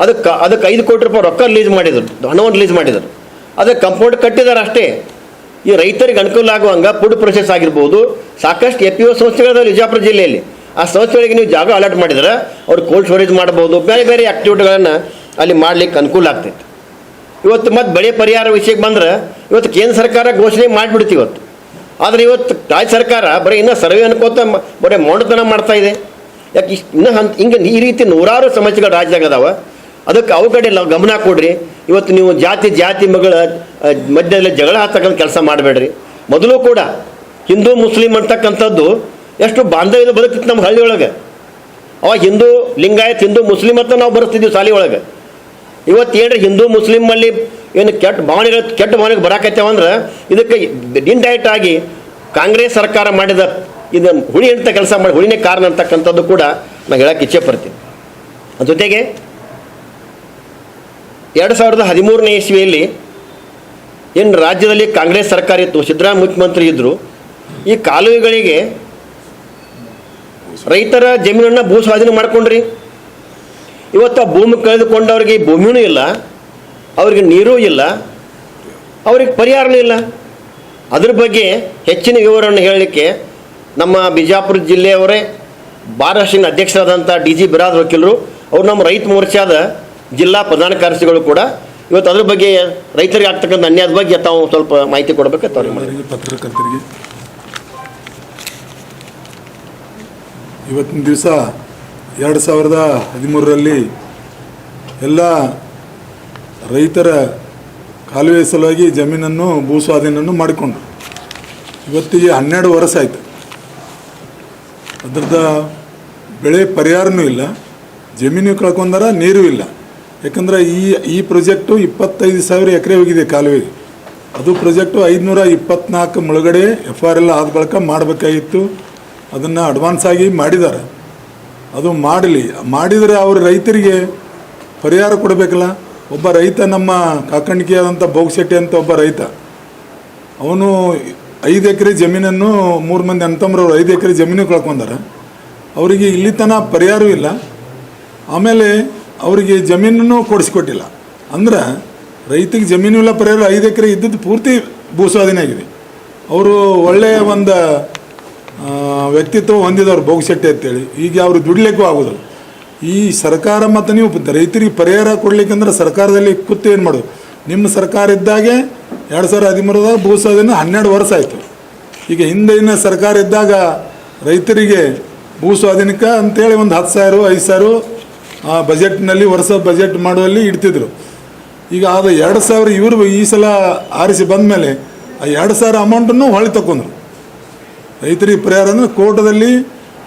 ಅದಕ್ಕೆ ಅದಕ್ಕೆ ಐದು ಕೋಟಿ ರೂಪಾಯಿ ರೊಕ್ಕ ರಿಲೀಸ್ ಮಾಡಿದರು. ಹಣವನ್ನು ರಿಲೀಸ್ ಮಾಡಿದರು. ಅದಕ್ಕೆ ಕಂಪೌಂಡ್ ಕಟ್ಟಿದ್ದಾರೆ ಅಷ್ಟೇ. ಈ ರೈತರಿಗೆ ಅನುಕೂಲ ಆಗುವಂಗೆ ಫುಡ್ ಪ್ರೊಸೆಸ್ ಆಗಿರ್ಬೋದು. ಸಾಕಷ್ಟು ಎ ಪಿ ಒ ಸಂಸ್ಥೆಗಳಿದಾವೆ ವಿಜಾಪುರ ಜಿಲ್ಲೆಯಲ್ಲಿ. ಆ ಸಂಸ್ಥೆಗಳಿಗೆ ನೀವು ಜಾಗ ಅಲಾಟ್ ಮಾಡಿದ್ರೆ ಅವ್ರು ಕೋಲ್ಡ್ ಸ್ಟೋರೇಜ್ ಮಾಡ್ಬೋದು. ಬೇರೆ ಬೇರೆ ಆ್ಯಕ್ಟಿವಿಟಿಗಳನ್ನು ಅಲ್ಲಿ ಮಾಡ್ಲಿಕ್ಕೆ ಅನುಕೂಲ ಆಗ್ತೈತಿ. ಇವತ್ತು ಮತ್ತೆ ಬೆಳೆ ಪರಿಹಾರ ವಿಷಯಕ್ಕೆ ಬಂದ್ರೆ ಇವತ್ತು ಕೇಂದ್ರ ಸರ್ಕಾರ ಘೋಷಣೆ ಮಾಡಿಬಿಡ್ತು ಇವತ್ತು. ಆದರೆ ಇವತ್ತು ರಾಜ್ಯ ಸರ್ಕಾರ ಬರೀ ಇನ್ನೂ ಸರ್ವೆ ಅನ್ಕೋತ ಬರೀ ಮೊಂಡತನ ಮಾಡ್ತಾ ಇದೆ. ಯಾಕೆ ಇಷ್ಟು ಇನ್ನೂ ಹಂತ, ಹಿಂಗೆ ಈ ರೀತಿ ನೂರಾರು ಸಮಸ್ಯೆಗಳು ರಾಜ್ಯದಾಗ ಅದಾವೆ. ಅದಕ್ಕೆ ಅವು ಕಡೆ ನಾವು ಗಮನ ಕೊಡ್ರಿ. ಇವತ್ತು ನೀವು ಜಾತಿ ಜಾತಿ ಮಗಳ ಮಧ್ಯದಲ್ಲಿ ಜಗಳ ಹತ್ತಕ್ಕಂಥ ಕೆಲಸ ಮಾಡಬೇಡ್ರಿ. ಮೊದಲು ಕೂಡ ಹಿಂದೂ, ಮುಸ್ಲಿಂ ಅಂತಕ್ಕಂಥದ್ದು ಎಷ್ಟು ಬಾಂಧವ್ಯದ ಬದುಕಿತ್ತು ನಮ್ಮ ಹಳ್ಳಿಯೊಳಗೆ. ಅವಾಗ ಹಿಂದೂ ಲಿಂಗಾಯತ್, ಹಿಂದೂ, ಮುಸ್ಲಿಂ ಅಂತ ನಾವು ಬರ್ತಿದ್ದೀವಿ ಶಾಲೆ ಒಳಗೆ ಇವತ್ತು ಏನ್ರಿ ಹಿಂದೂ ಮುಸ್ಲಿಂ ಅಲ್ಲಿ ಏನು ಕೆಟ್ಟ ಭಾವನೆಗಳು, ಕೆಟ್ಟ ಭಾವನೆಗೆ ಬರಾಕತ್ತೇವ ಅಂದ್ರೆ ಇದಕ್ಕೆ ಇಂಡೈರೆಕ್ಟ್ ಆಗಿ ಕಾಂಗ್ರೆಸ್ ಸರ್ಕಾರ ಮಾಡಿದ ಇದು ಹುಳಿ ಅಂತ ಕೆಲಸ ಮಾಡಿ, ಹುಳಿನೇ ಕಾರಣ ಅಂತಕ್ಕಂಥದ್ದು ಕೂಡ ನಾನು ಹೇಳಕ್ಕೆ ಇಚ್ಛೆ ಪಡ್ತೀನಿ. ಜೊತೆಗೆ ಎರಡು ಸಾವಿರದ ಹದಿಮೂರನೇ ಇಸ್ವಿಯಲ್ಲಿ ಏನು ರಾಜ್ಯದಲ್ಲಿ ಕಾಂಗ್ರೆಸ್ ಸರ್ಕಾರ ಇತ್ತು ಸಿದ್ದರಾಮ ಮುಖ್ಯಮಂತ್ರಿ ಇದ್ದರು ಈ ಕಾಲುವೆಗಳಿಗೆ ರೈತರ ಜಮೀನನ್ನು ಭೂ ಸ್ವಾಧೀನ ಮಾಡ್ಕೊಂಡ್ರಿ. ಇವತ್ತು ಭೂಮಿ ಕಳೆದುಕೊಂಡವ್ರಿಗೆ ಭೂಮಿನೂ ಇಲ್ಲ, ಅವ್ರಿಗೆ ನೀರೂ ಇಲ್ಲ, ಅವ್ರಿಗೆ ಪರಿಹಾರನೂ ಇಲ್ಲ. ಅದ್ರ ಬಗ್ಗೆ ಹೆಚ್ಚಿನ ವಿವರವನ್ನು ಹೇಳಲಿಕ್ಕೆ ನಮ್ಮ ಬಿಜಾಪುರ ಜಿಲ್ಲೆಯವರೇ ಬಾರಾಶಿನ ಅಧ್ಯಕ್ಷರಾದಂಥ ಡಿ ಜಿ ಬಿರಾದ್ ವಕೀಲರು, ಅವರು ನಮ್ಮ ರೈತ ಮೋರ್ಚಾದ ಜಿಲ್ಲಾ ಪ್ರಧಾನ ಕಾರ್ಯದರ್ಶಿಗಳು ಕೂಡ ಇವತ್ತು ಅದ್ರ ಬಗ್ಗೆ ರೈತರಿಗೆ ಆಗ್ತಕ್ಕಂಥ ಅನ್ಯಾಯದ ಬಗ್ಗೆ ತಾವು ಸ್ವಲ್ಪ ಮಾಹಿತಿ ಕೊಡಬೇಕು ಅವರಿಗೆ. ಪತ್ರಕರ್ತರಿಗೆ. ಇವತ್ತಿನ ದಿವಸ ಎರಡು ಸಾವಿರದ ಹದಿಮೂರರಲ್ಲಿ ಎಲ್ಲ ರೈತರ ಕಾಲುವೆ ಸಲುವಾಗಿ ಜಮೀನನ್ನು ಭೂ ಸ್ವಾಧೀನನ್ನು ಮಾಡಿಕೊಂಡ್ರು. ಇವತ್ತಿಗೆ ಹನ್ನೆರಡು ವರ್ಷ ಆಯಿತು. ಅದ್ರದ್ದು ಬೆಳೆ ಪರಿಹಾರನೂ ಇಲ್ಲ, ಜಮೀನು ಕಳ್ಕೊಂಡಾರ ನೀರು ಇಲ್ಲ. ಯಾಕಂದ್ರೆ ಈ ಈ ಪ್ರೊಜೆಕ್ಟು ಇಪ್ಪತ್ತೈದು ಸಾವಿರ ಎಕರೆ ಹೋಗಿದೆ ಕಾಲುವೆ. ಅದು ಪ್ರೊಜೆಕ್ಟು ಐದುನೂರ ಇಪ್ಪತ್ನಾಲ್ಕು ಮುಳುಗಡೆ ಎಫ್ ಆರ್ ಎಲ್ ಆದ ಬಳಕ ಮಾಡಬೇಕಾಗಿತ್ತು. ಅದನ್ನು ಅಡ್ವಾನ್ಸ್ ಆಗಿ ಮಾಡಿದ್ದಾರೆ. ಅದು ಮಾಡಲಿ. ಮಾಡಿದರೆ ಅವರು ರೈತರಿಗೆ ಪರಿಹಾರ ಕೊಡಬೇಕಲ್ಲ? ಒಬ್ಬ ರೈತ ನಮ್ಮ ಕಾಕಣಿಕೆಯಾದಂಥ ಬೋಗಶೆಟ್ಟಿ ಅಂತ ಒಬ್ಬ ರೈತ. ಅವನು ಐದು ಎಕರೆ ಜಮೀನನ್ನು ಮೂರು ಮಂದಿ ಅಣ್ತಮ್ಮರವ್ರು ಐದು ಎಕರೆ ಜಮೀನು ಕಳ್ಕೊಂಡಾರ. ಅವರಿಗೆ ಇಲ್ಲಿ ತನಕ ಪರಿಹಾರವೂ ಇಲ್ಲ. ಆಮೇಲೆ ಅವರಿಗೆ ಜಮೀನನ್ನು ಕೊಡಿಸ್ಕೊಟ್ಟಿಲ್ಲ. ಅಂದ್ರೆ ರೈತಿಗೆ ಜಮೀನು ಇಲ್ಲ ಪರಿಹಾರ ಐದು ಎಕರೆ ಇದ್ದದ್ದು ಪೂರ್ತಿ ಭೂಸ್ವಾಧೀನ ಆಗಿದೆ. ಅವರು ಒಳ್ಳೆಯ ಒಂದು ವ್ಯಕ್ತಿತ್ವ ಹೊಂದಿದವರು ಬೋಗಶೆಟ್ಟಿ ಅಂತೇಳಿ. ಈಗ ಅವರು ದುಡಿಲಿಕ್ಕೂ ಆಗೋದಿಲ್ಲ. ಈ ಸರ್ಕಾರ ಮತ್ತು ನೀವು ರೈತರಿಗೆ ಪರಿಹಾರ ಕೊಡ್ಲಿಕ್ಕಂದ್ರೆ ಸರ್ಕಾರದಲ್ಲಿ ಕೂತು ಏನು ಮಾಡೋದು? ನಿಮ್ಮ ಸರ್ಕಾರ ಇದ್ದಾಗೆ ಎರಡು ಸಾವಿರದ ಹದಿಮೂರದಾಗ ಭೂ ಸ್ವಾಧೀನ ಹನ್ನೆರಡು ವರ್ಷ ಆಯಿತು. ಈಗ ಹಿಂದಿನ ಸರ್ಕಾರ ಇದ್ದಾಗ ರೈತರಿಗೆ ಭೂ ಸ್ವಾಧೀನಕ್ಕೆ ಅಂತೇಳಿ ಒಂದು ಹತ್ತು ಸಾವಿರ, ಐದು ಸಾವಿರ ಬಜೆಟ್ನಲ್ಲಿ ವರ್ಷ ಬಜೆಟ್ ಮಾಡುವಲ್ಲಿ ಇಡ್ತಿದ್ರು. ಈಗ ಅದು ಎರಡು ಸಾವಿರ ಇವರು ಈ ಸಲ ಆರಿಸಿ ಬಂದ ಮೇಲೆ ಆ ಎರಡು ಸಾವಿರ ಅಮೌಂಟನ್ನು ಹೊಳಿ ತಗೊಂಡ್ರು ರೈತರಿಗೆ ಪರಿಹಾರ ಅಂದರೆ ಕೋರ್ಟದಲ್ಲಿ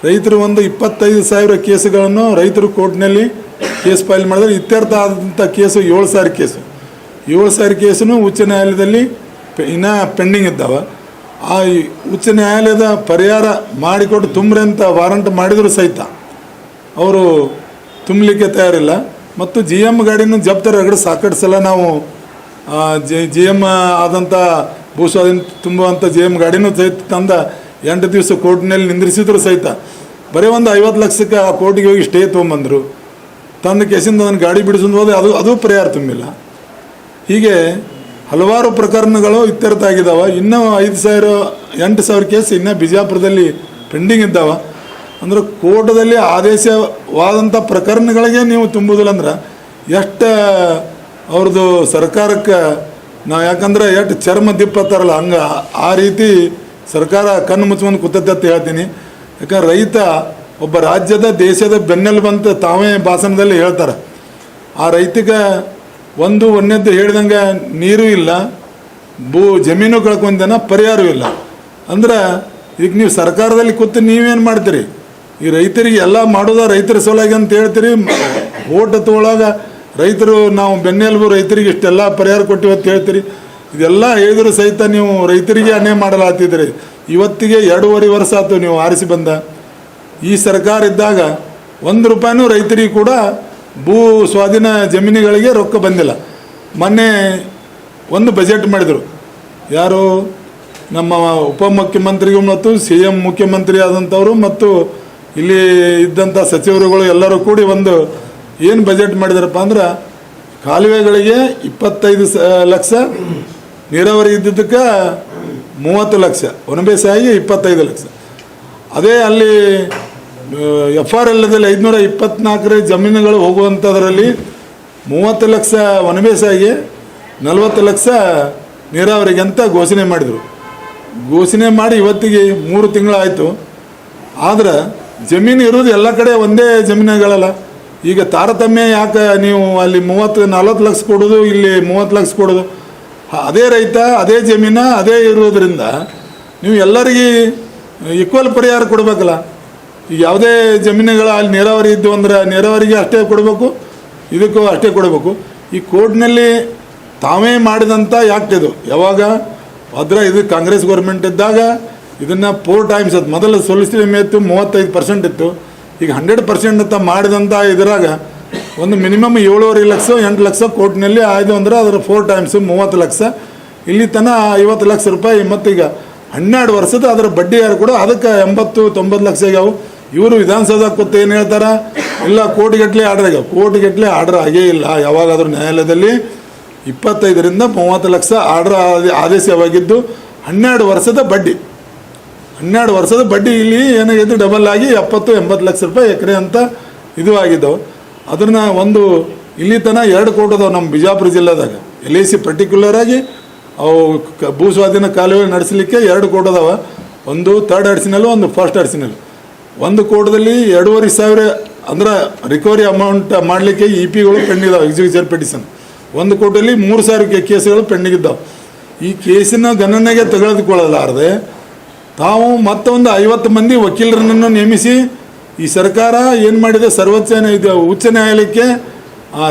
ರೈತರು ಒಂದು ಇಪ್ಪತ್ತೈದು ಸಾವಿರ ಕೇಸುಗಳನ್ನು ರೈತರು ಕೋರ್ಟ್ನಲ್ಲಿ ಕೇಸ್ ಫೈಲ್ ಮಾಡಿದ್ರೆ ಇತ್ಯರ್ಥ ಆದಂಥ ಕೇಸು ಏಳು ಸಾವಿರ ಕೇಸು. ಏಳು ಸಾವಿರ ಕೇಸನ್ನು ಉಚ್ಚ ನ್ಯಾಯಾಲಯದಲ್ಲಿ ಇನ್ನೂ ಪೆಂಡಿಂಗ್ ಇದ್ದಾವೆ. ಆ ಉಚ್ಚ ನ್ಯಾಯಾಲಯದ ಪರಿಹಾರ ಮಾಡಿಕೊಟ್ಟು ತುಂಬ್ರೆ ಅಂತ ವಾರಂಟ್ ಮಾಡಿದರೂ ಸಹಿತ. ಅವರು ತುಂಬಲಿಕ್ಕೆ ತಯಾರಿಲ್ಲ. ಮತ್ತು ಜಿ ಎಂ ಗಾಡಿನೂ ಜಪ್ತಾರೆ ರಗಡೆ ಸಾಕಷ್ಟು ಸಲ ನಾವು ಜಿ ಎಂ ಆದಂಥ ಭೂಸ್ವಾಧೀನ ತುಂಬುವಂಥ ಜಿ ಎಂ ಗಾಡಿನೂ ತಂದ ಎಂಟು ದಿವಸ ಕೋರ್ಟ್ನಲ್ಲಿ ನಿಂದ್ರಿಸಿದ್ರು ಸಹಿತ. ಬರೀ ಒಂದು ಐವತ್ತು ಲಕ್ಷಕ್ಕೆ ಆ ಕೋರ್ಟಿಗೆ ಹೋಗಿ ಸ್ಟೇ ತೊಗೊಂಬಂದರು. ತಂದ ಕೇಸಿಂದ ಅದನ್ನು ಗಾಡಿ ಬಿಡಿಸೋದು ಹೋದ್ರೆ ಅದು ಅದು ಪರಿಹಾರ ತುಂಬಿಲ್ಲ. ಹೀಗೆ ಹಲವಾರು ಪ್ರಕರಣಗಳು ಇತ್ಯರ್ಥ ಆಗಿದ್ದಾವೆ ಇನ್ನೂ ಐದು ಸಾವಿರ, ಎಂಟು ಸಾವಿರ ಕೇಸ್ ಇನ್ನೂ ಬಿಜಾಪುರದಲ್ಲಿ ಪೆಂಡಿಂಗ್ ಇದ್ದಾವೆ. ಅಂದ್ರೆ ಕೋರ್ಟದಲ್ಲಿ ಆದೇಶವಾದಂಥ ಪ್ರಕರಣಗಳಿಗೆ ನೀವು ತುಂಬುದಿಲ್ಲ ಅಂದ್ರೆ ಎಷ್ಟು ಅವ್ರದ್ದು ಸರ್ಕಾರಕ್ಕೆ ನಾವು ಯಾಕಂದ್ರೆ ಎಷ್ಟು ಚರ್ಮ ದಿಪ್ಪತ್ತಾರಲ್ಲ ಹಂಗೆ ಆ ರೀತಿ ಸರ್ಕಾರ ಕಣ್ಣು ಮುಚ್ಕೊಂಡು ಕೂತತ್ತೆ ಅಂತ ಹೇಳ್ತೀನಿ. ಯಾಕಂದ್ರೆ ರೈತ ಒಬ್ಬ ರಾಜ್ಯದ, ದೇಶದ ಬೆನ್ನೆಲುಬು ಅಂತ ತಾವೇ ಭಾಷಣದಲ್ಲಿ ಹೇಳ್ತಾರೆ. ಆ ರೈತಗೆ ಒಂದು ಒಂದೇದ್ದು ಹೇಳಿದಂಗೆ ನೀರು ಇಲ್ಲ, ಭೂ ಜಮೀನು ಕಳ್ಕೊಂಡನ ಪರಿಹಾರವೂ ಇಲ್ಲ. ಅಂದ್ರೆ ಈಗ ನೀವು ಸರ್ಕಾರದಲ್ಲಿ ಕೂತು ನೀವೇನು ಮಾಡ್ತೀರಿ? ಈ ರೈತರಿಗೆ ಎಲ್ಲ ಮಾಡೋದ ರೈತರ ಸಲುವಾಗಿ ಅಂತ ಹೇಳ್ತೀರಿ. ಓಟ್ ತೊಗೊಳಗ ರೈತರು, ನಾವು ಬೆನ್ನೆಲುಬು ರೈತರಿಗೆ ಇಷ್ಟೆಲ್ಲ ಪರಿಹಾರ ಕೊಟ್ಟಿವಿ ಅಂತ ಹೇಳ್ತೀರಿ. ಇದೆಲ್ಲ ಹೇಳಿದ್ರು ಸಹಿತ ನೀವು ರೈತರಿಗೆ ಅನ್ಯಾಯ ಮಾಡಲಾತಿದ್ರಿ ಇವತ್ತಿಗೆ ಎರಡೂವರೆ ವರ್ಷ ಆಯ್ತು ನೀವು ಆರಿಸಿ ಬಂದ. ಈ ಸರ್ಕಾರ ಇದ್ದಾಗ ಒಂದು ರೂಪಾಯಿನೂ ರೈತರಿಗೆ ಕೂಡ ಭೂ ಸ್ವಾಧೀನ ಜಮೀನುಗಳಿಗೆ ರೊಕ್ಕ ಬಂದಿಲ್ಲ. ಮೊನ್ನೆ ಒಂದು ಬಜೆಟ್ ಮಾಡಿದರು. ಯಾರು? ನಮ್ಮ ಉಪಮುಖ್ಯಮಂತ್ರಿಗೂ ಮತ್ತು ಸಿ ಎಂ ಮುಖ್ಯಮಂತ್ರಿ ಆದಂಥವರು ಮತ್ತು ಇಲ್ಲಿ ಇದ್ದಂಥ ಸಚಿವರುಗಳು ಎಲ್ಲರೂ ಕೂಡಿ ಒಂದು ಏನು ಬಜೆಟ್ ಮಾಡಿದಾರಪ್ಪ ಅಂದ್ರೆ ಕಾಲುವೆಗಳಿಗೆ ಇಪ್ಪತ್ತೈದು ಲಕ್ಷ ನೀರಾವರಿ ಇದ್ದಿದ್ದಕ್ಕೆ ಮೂವತ್ತು ಲಕ್ಷ ಒಣಬೇಸಾಗಿ ಇಪ್ಪತ್ತೈದು ಲಕ್ಷ. ಅದೇ ಅಲ್ಲಿ ಎಫ್ ಆರ್ ಎಲ್ದಲ್ಲಿ ಐದುನೂರ ಇಪ್ಪತ್ನಾಲ್ಕರ ಜಮೀನುಗಳು ಹೋಗುವಂಥದ್ರಲ್ಲಿ ಮೂವತ್ತು ಲಕ್ಷ ವನಬೇಸಾಗಿ ನಲವತ್ತು ಲಕ್ಷ ನೀರಾವರಿಗೆ ಅಂತ ಘೋಷಣೆ ಮಾಡಿದರು. ಘೋಷಣೆ ಮಾಡಿ ಇವತ್ತಿಗೆ ಮೂರು ತಿಂಗಳಾಯಿತು. ಆದ್ರೆ ಜಮೀನು ಇರೋದು ಎಲ್ಲ ಕಡೆ ಒಂದೇ ಜಮೀನುಗಳಲ್ಲ. ಈಗ ತಾರತಮ್ಯ ಯಾಕೆ ನೀವು ಅಲ್ಲಿ ಮೂವತ್ತು, ನಲ್ವತ್ತು ಲಕ್ಷ ಕೊಡೋದು, ಇಲ್ಲಿ ಮೂವತ್ತು ಲಕ್ಷ ಕೊಡೋದು? ಅದೇ ರೈತ, ಅದೇ ಜಮೀನ, ಅದೇ ಇರೋದರಿಂದ ನೀವು ಎಲ್ಲರಿಗೆ ಈಕ್ವಲ್ ಪರಿಹಾರ ಕೊಡಬೇಕಲ್ಲ. ಈಗ ಯಾವುದೇ ಜಮೀನುಗಳ ಅಲ್ಲಿ ನೀರಾವರಿ ಇದ್ದು ಅಂದ್ರೆ ನೀರಾವರಿಗೆ ಅಷ್ಟೇ ಕೊಡಬೇಕು, ಇದಕ್ಕೂ ಅಷ್ಟೇ ಕೊಡಬೇಕು. ಈ ಕೋರ್ಟ್ನಲ್ಲಿ ತಾವೇ ಮಾಡಿದಂಥ ಯಾಕ್ಟ್ ಇದು. ಯಾವಾಗ? ಅದ್ರ ಇದು ಕಾಂಗ್ರೆಸ್ ಗೌರ್ಮೆಂಟ್ ಇದ್ದಾಗ ಇದನ್ನು ಫೋರ್ ಟೈಮ್ಸ್ ಅದು ಮೊದಲು ಸೊಲಿಸಿಟಿ ಇತ್ತು ಮೂವತ್ತೈದು ಪರ್ಸೆಂಟ್ ಇತ್ತು. ಈಗ ಹಂಡ್ರೆಡ್ ಪರ್ಸೆಂಟ್ ಅಂತ ಮಾಡಿದಂಥ ಇದರಾಗ ಒಂದು ಮಿನಿಮಮ್ ಏಳುವರೆ ಲಕ್ಷ, ಎಂಟು ಲಕ್ಷ ಕೋರ್ಟ್ನಲ್ಲಿ ಆಯ್ದು ಅಂದ್ರೆ ಅದರ ಫೋರ್ ಟೈಮ್ಸು ಮೂವತ್ತು ಲಕ್ಷ. ಇಲ್ಲಿ ತನ ಐವತ್ತು ಲಕ್ಷ ರೂಪಾಯಿ ಮತ್ತೀಗ ಹನ್ನೆರಡು ವರ್ಷದ ಅದರ ಬಡ್ಡಿ ಯಾರು ಕೂಡ ಅದಕ್ಕೆ ಎಂಬತ್ತು, ತೊಂಬತ್ತು ಲಕ್ಷ ಆಗ್ಯಾವು. ಇವರು ವಿಧಾನಸೌಧಕ್ಕೆ ಕೂತು ಏನು ಹೇಳ್ತಾರೆ? ಇಲ್ಲ, ಕೋಟಿಗಟ್ಟಲೆ ಆರ್ಡರ್ ಆಗ್ಯಾವ. ಕೋಟಿಗಟ್ಟಲೆ ಆರ್ಡರ್ ಆಗೇ ಇಲ್ಲ. ಯಾವಾಗಾದ್ರೂ ನ್ಯಾಯಾಲಯದಲ್ಲಿ ಇಪ್ಪತ್ತೈದರಿಂದ ಮೂವತ್ತು ಲಕ್ಷ ಆರ್ಡರ್ ಆದೇಶವಾಗಿದ್ದು ಹನ್ನೆರಡು ವರ್ಷದ ಬಡ್ಡಿ. ಹನ್ನೆರಡು ವರ್ಷದ ಬಡ್ಡಿ ಇಲ್ಲಿ ಏನಾಗಿದೆ? ಡಬಲ್ ಆಗಿ ಎಪ್ಪತ್ತು, ಎಂಬತ್ತು ಲಕ್ಷ ರೂಪಾಯಿ ಎಕರೆ ಅಂತ ಇದು ಆಗಿದ್ದವು. ಅದನ್ನ ಒಂದು ಇಲ್ಲಿ ತನಕ ಎರಡು ಕೋಟಿ ಅದಾವೆ ನಮ್ಮ ಬಿಜಾಪುರ ಜಿಲ್ಲೆದಾಗ, ಎಲ್ ಐ ಸಿ ಪರ್ಟಿಕ್ಯುಲರ್ ಆಗಿ ಅವು ಭೂ ಸ್ವಾಧೀನ ಕಾಲುವೆ ನಡೆಸಲಿಕ್ಕೆ ಎರಡು ಕೋಟಿ ಅದಾವೆ ಒಂದು ಥರ್ಡ್ ಅಡ್ಸಿನಲ್ಲಿ ಒಂದು ಫಸ್ಟ್ ಅಡ್ಸಿನಲ್ಲಿ ಒಂದು ಕೋಟದಲ್ಲಿ ಎರಡೂವರೆ ಸಾವಿರ ಅಂದ್ರೆ ರಿಕವರಿ ಅಮೌಂಟ್ ಮಾಡಲಿಕ್ಕೆ ಇ ಪಿಗಳು ಪೆಂಡಿಂಗ್ ಇದಾವೆ ಎಕ್ಸಿಕ್ಯೂಟಿವ್ ಪಿಟಿಷನ್ ಒಂದು ಕೋಟಲ್ಲಿ ಮೂರು ಸಾವಿರ ಕೇಸುಗಳು ಪೆಂಡಿಂಗ್ ಈ ಕೇಸಿನ ಗಣನೆಗೆ ತೆಗೆದುಕೊಳ್ಳಲಾರದೆ ತಾವು ಮತ್ತೊಂದು ಐವತ್ತು ಮಂದಿ ವಕೀಲರನ್ನು ನೇಮಿಸಿ ಈ ಸರ್ಕಾರ ಏನು ಮಾಡಿದೆ? ಸರ್ವೋಚ್ಚ ಇದು. ಉಚ್ಚ ನ್ಯಾಯಾಲಯಕ್ಕೆ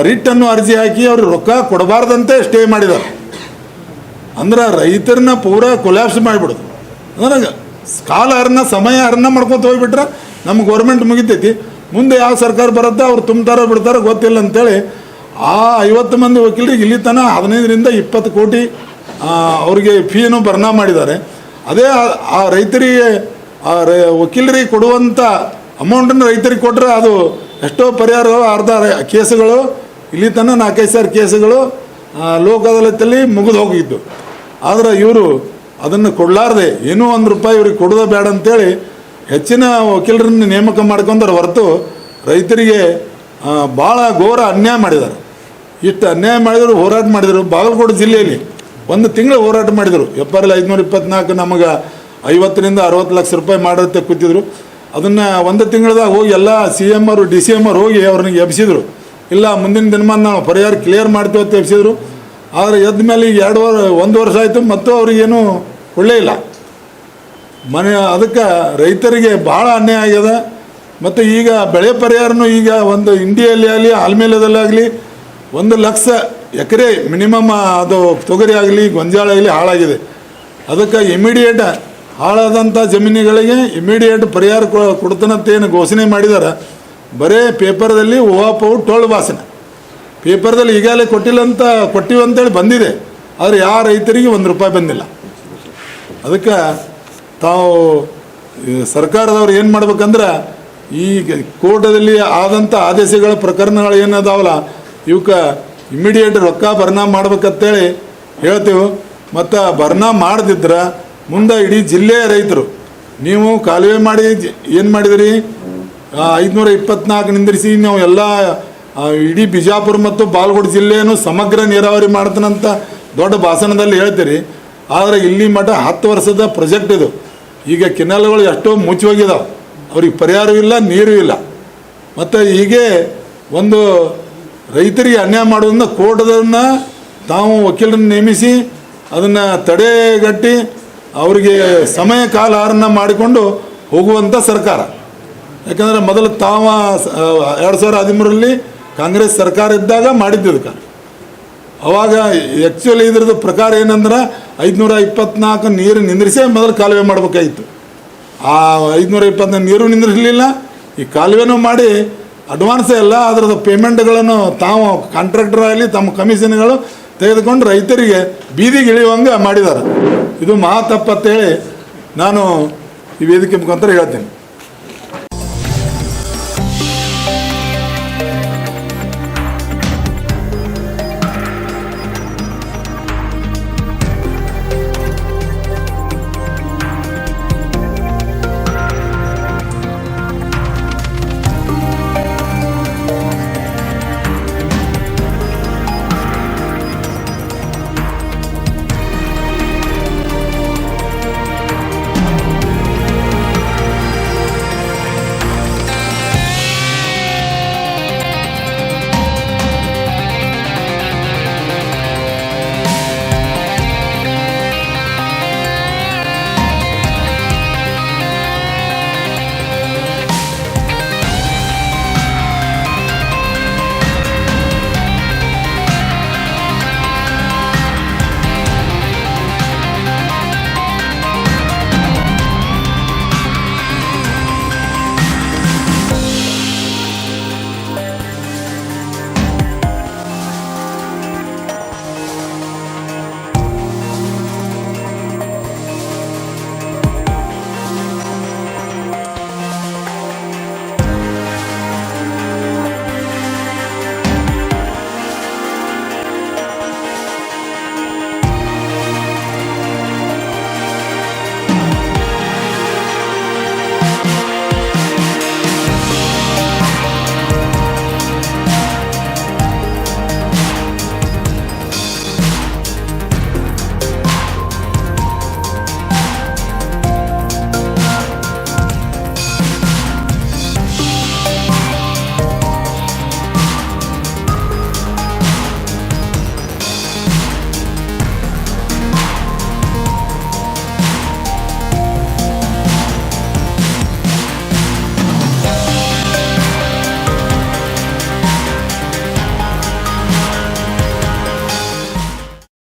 ರಿಟ್ ಅನ್ನು ಅರ್ಜಿ ಹಾಕಿ ಅವರು ರೊಕ್ಕ ಕೊಡಬಾರ್ದಂತೆ ಸ್ಟೇ ಮಾಡಿದ್ದಾರೆ. ಅಂದ್ರೆ ರೈತರನ್ನ ಪೂರಾ ಕೊಲ್ಯಾಪ್ಸ್ ಮಾಡಿಬಿಡೋದು. ಅಂದ್ರೆ ಕಾಲ ಅರ್ನ ಸಮಯ ಅರ್ನ ಮಾಡ್ಕೊತ ಹೋಗ್ಬಿಟ್ರೆ ನಮ್ಮ ಗೌರ್ಮೆಂಟ್ ಮುಗಿತೈತಿ. ಮುಂದೆ ಯಾವ ಸರ್ಕಾರ ಬರುತ್ತೆ ಅವ್ರು ತುಂಬ್ತಾರೋ ಬಿಡ್ತಾರೋ ಗೊತ್ತಿಲ್ಲ ಅಂತೇಳಿ ಆ ಐವತ್ತು ಮಂದಿ ವಕೀಲರಿಗೆ ಇಲ್ಲಿ ತನಕ ಹದಿನೈದರಿಂದ ಇಪ್ಪತ್ತು ಕೋಟಿ ಆ, ಅವ್ರಿಗೆ ಫೀನು ಬರ್ನಾ ಮಾಡಿದ್ದಾರೆ. ಅದೇ ಆ- ಆ ರೈತರಿಗೆ ಆ ರೈ- ವಕೀಲರಿಗೆ ಕೊಡುವಂಥ ಅಮೌಂಟನ್ನು ರೈತರಿಗೆ ಕೊಟ್ಟರೆ ಅದು ಎಷ್ಟೋ ಪರಿಹಾರ ಅರ್ಧ ಕೇಸುಗಳು, ಇಲ್ಲಿ ತನಕ ನಾಲ್ಕೈದು ಸಾವಿರ ಕೇಸುಗಳು ಲೋಕ ಅದಾಲತ್ತಲ್ಲಿ ಮುಗಿದು ಹೋಗಿದ್ದು. ಆದರೆ ಇವರು ಅದನ್ನು ಕೊಡಲಾರ್ದೆ, ಏನೂ ಒಂದು ರೂಪಾಯಿ ಇವ್ರಿಗೆ ಕೊಡೋದು ಬೇಡ ಅಂತೇಳಿ ಹೆಚ್ಚಿನ ವಕೀಲರನ್ನು ನೇಮಕ ಮಾಡ್ಕೊಂಡ್ರೆ ಹೊರತು ರೈತರಿಗೆ ಭಾಳ ಘೋರ ಅನ್ಯಾಯ ಮಾಡಿದ್ದಾರೆ. ಇಷ್ಟು ಅನ್ಯಾಯ ಮಾಡಿದ್ರು, ಹೋರಾಟ ಮಾಡಿದರು. ಬಾಗಲಕೋಟೆ ಜಿಲ್ಲೆಯಲ್ಲಿ ಒಂದು ತಿಂಗಳು ಹೋರಾಟ ಮಾಡಿದರು. ಎಪ್ಪರಲ್ಲಿ ಐದುನೂರ ಇಪ್ಪತ್ನಾಲ್ಕು ನಮಗೆ ಐವತ್ತರಿಂದ ಅರವತ್ತು ಲಕ್ಷ ರೂಪಾಯಿ ಮಾಡಿರುತ್ತೆ ಕೂತಿದ್ರು. ಅದನ್ನು ಒಂದು ತಿಂಗಳದಾಗ ಹೋಗಿ ಎಲ್ಲ ಸಿ ಎಂ ಅವರು ಡಿ ಸಿ ಎಂ ಆರು ಹೋಗಿ ಅವ್ರನ್ನ ಎಬ್ಸಿದ್ರು. ಇಲ್ಲ, ಮುಂದಿನ ದಿನಮಾನ ನಾವು ಪರಿಹಾರ ಕ್ಲಿಯರ್ ಮಾಡ್ತೀವಿ ಅಂತ ಎಬ್ಸಿದ್ರು. ಆದರೆ ಎದ್ದ ಮೇಲೆ ಈಗ ಎರಡು ವರ್, ಒಂದು ವರ್ಷ ಆಯಿತು ಮತ್ತು ಅವ್ರಿಗೇನು ಒಳ್ಳೆ ಇಲ್ಲ. ಮನೆ, ಅದಕ್ಕೆ ರೈತರಿಗೆ ಭಾಳ ಅನ್ಯಾಯ ಆಗ್ಯದ. ಮತ್ತು ಈಗ ಬೆಳೆ ಪರಿಹಾರನೂ ಈಗ ಒಂದು ಇಂಡಿಯಲ್ಲಿ ಆಗಲಿ ಆಲ್ಮೇಲದಲ್ಲಾಗಲಿ ಒಂದು ಲಕ್ಷ ಎಕರೆ ಮಿನಿಮಮ್ ಅದು ತೊಗರಿ ಆಗಲಿ, ಗೊಂಜಾಳ ಆಗಲಿ ಹಾಳಾಗಿದೆ. ಅದಕ್ಕೆ ಇಮಿಡಿಯೇಟ್ ಹಾಳಾದಂಥ ಜಮೀನುಗಳಿಗೆ ಇಮಿಡಿಯೇಟ್ ಪರಿಹಾರ ಕೊ- ಕೊಡ್ತಾನಂತ ಏನು ಘೋಷಣೆ ಮಾಡಿದ್ದಾರೆ ಬರೇ ಪೇಪರ್ದಲ್ಲಿ ಓಪೌ ಟೋಳ್ ವಾಸನೆ. ಪೇಪರ್ದಲ್ಲಿ ಈಗಾಗಲೇ ಕೊಟ್ಟಿಲ್ಲ ಅಂತ ಕೊಟ್ಟಿವಿ ಅಂತೇಳಿ ಬಂದಿದೆ, ಆದರೆ ಯಾವ ರೈತರಿಗೆ ಒಂದು ರೂಪಾಯಿ ಬಂದಿಲ್ಲ. ಅದಕ್ಕೆ ತಾವು ಸರ್ಕಾರದವ್ರು ಏನು ಮಾಡ್ಬೇಕಂದ್ರೆ, ಈ ಕೋರ್ಟದಲ್ಲಿ ಆದಂಥ ಆದೇಶಗಳ ಪ್ರಕರಣಗಳು ಏನದಾವಲ್ಲ, ಇವಕ್ಕೆ ಇಮಿಡಿಯೇಟ್ ರೊಕ್ಕ ಬರ್ನಾ ಮಾಡ್ಬೇಕಂತೇಳಿ ಹೇಳ್ತೇವೆ. ಮತ್ತು ಬರ್ನಾ ಮಾಡದಿದ್ರೆ ಮುಂದೆ ಇಡೀ ಜಿಲ್ಲೆಯ ರೈತರು, ನೀವು ಕಾಲುವೆ ಮಾಡಿ ಏನು ಮಾಡಿದಿರಿ? ಐದುನೂರ ಇಪ್ಪತ್ನಾಲ್ಕು ನಿಂದಿರಿಸಿ ನಾವು ಎಲ್ಲ ಇಡೀ ಬಿಜಾಪುರ ಮತ್ತು ಬಾಲ್ಕೋಟ್ ಜಿಲ್ಲೆಯನ್ನು ಸಮಗ್ರ ನೀರಾವರಿ ಮಾಡ್ತಾನಂತ ದೊಡ್ಡ ಭಾಷಣದಲ್ಲಿ ಹೇಳ್ತೀರಿ. ಆದರೆ ಇಲ್ಲಿ ಮಠ ಹತ್ತು ವರ್ಷದ ಪ್ರಾಜೆಕ್ಟ್ ಇದು. ಈಗ ಕೆನಾಲ್ಗಳು ಎಷ್ಟೋ ಮುಚ್ಚಿ ಹೋಗಿದಾವೆ ಅವ್ರಿಗೆ ಪರಿಹಾರವೂ ಇಲ್ಲ, ನೀರು ಇಲ್ಲ. ಮತ್ತು ಹೀಗೆ ಒಂದು ರೈತರಿಗೆ ಅನ್ಯಾಯ ಮಾಡೋದನ್ನ ಕೋರ್ಟದನ್ನು ತಾವು ವಕೀಲರನ್ನು ನೇಮಿಸಿ ಅದನ್ನು ತಡೆಗಟ್ಟಿ ಅವರಿಗೆ ಸಮಯ ಕಾಲಹಾರನ ಮಾಡಿಕೊಂಡು ಹೋಗುವಂಥ ಸರ್ಕಾರ. ಯಾಕಂದರೆ ಮೊದಲು ತಾವ ಎರಡು ಸಾವಿರ ಹದಿಮೂರರಲ್ಲಿ ಕಾಂಗ್ರೆಸ್ ಸರ್ಕಾರ ಇದ್ದಾಗ ಮಾಡಿದ್ದು ಇದಕ್ಕೆ. ಅವಾಗ ಆ್ಯಕ್ಚುಲಿ ಇದ್ರದ್ದು ಪ್ರಕಾರ ಏನಂದ್ರೆ ಐದುನೂರ ಇಪ್ಪತ್ನಾಲ್ಕು ನೀರು ನಿಂದ್ರಿಸೇ ಮೊದಲು ಕಾಲುವೆ ಮಾಡಬೇಕಾಗಿತ್ತು. ಆ ಐದುನೂರ ಇಪ್ಪತ್ನಾಲ್ಕು ನೀರು ನಿಂದ್ರಿಸಲಿಲ್ಲ ಈ ಕಾಲುವೆನೂ ಮಾಡಿ ಅಡ್ವಾನ್ಸೇ ಎಲ್ಲ ಅದರದ್ದು ಪೇಮೆಂಟ್ಗಳನ್ನು ತಾವು ಕಾಂಟ್ರಾಕ್ಟರ್ ಆಗಲಿ ತಮ್ಮ ಕಮಿಷನ್ಗಳು ತೆಗೆದುಕೊಂಡು ರೈತರಿಗೆ ಬೀದಿಗೆ ಇಳಿಯುವಂಗೆ ಮಾಡಿದ್ದಾರೆ. ಇದು ಮಹಾ ತಪ್ಪಂತೇಳಿ ನಾನು ಈ ವೇದಿಕೆ ಮುಖಾಂತರ ಹೇಳ್ತೀನಿ.